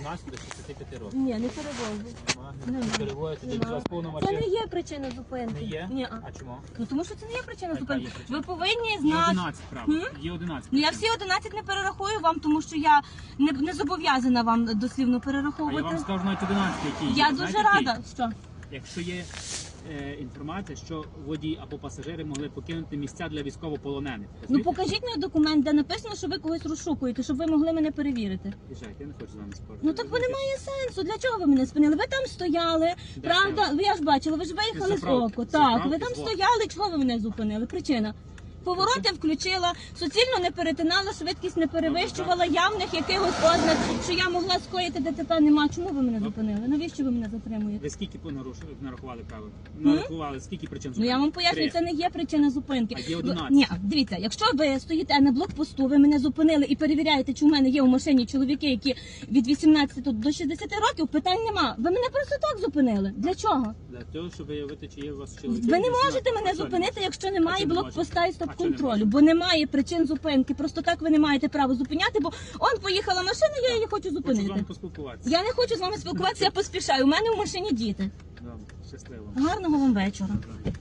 18 до 65 років. Ні, не. Нема, Нема. Не переводите, Нема. тоді у вас повна Це машина. не є причина зупинки. Не є? Ні. А чому? Ну тому що це не є причина Яка зупинки. є причина? Ви повинні Є знати. 11 правда. Є 11. Ну я всі 11 не перерахую вам, тому що я не, не зобов'язана вам дослівно А я перераховувати. вам скажу навіть 11, які є. Я Знаєте, дуже які? рада, що Якщо є інформація, що водій або пасажири могли покинути місця для військовополонених. ну покажіть мені документ, де написано, що ви когось розшукуєте, щоб ви могли мене перевірити. Їжджайте, я не хочу з вами спорити. Ну так бо немає сенсу. Для чого ви мене спинили? Ви там стояли, Де правда? ви Я ж бачила, ви ж виїхали з заправки. оку. Так, заправки ви там стояли. Чого ви мене зупинили? Причина. Повороти включила, суцільно не перетинала, швидкість не перевищувала, явних якихось ознак, що я могла скоїти ДТП нема. Чому ви мене Ну. зупинили? Навіщо ви мене затримуєте? Ви скільки понарушили, нарахували правил? Нарахували, скільки причин Ну я вам пояснюю, Три. це не є причина зупинки. А є Ви- 11. Ні, дивіться, якщо ви стоїте на блокпосту, ви мене зупинили і перевіряєте, чи в мене є у машині чоловіки, які від 18 до 60 років, питань нема. Ви мене просто так зупинили. Для чого? Для того, щоб виявити, чи є у вас чоловік. Ви не можете мене зупинити, якщо немає блокпоста і не стоп-контролю, бо немає причин зупинки. Просто так ви не маєте права зупиняти, бо он поїхала машина, я її хочу Хочу з зупинити. вами поспілкуватися. Я не хочу з вами спілкуватися, я поспішаю. У мене в машині діти. Добре, щасливо. Гарного вам вечора. Добре.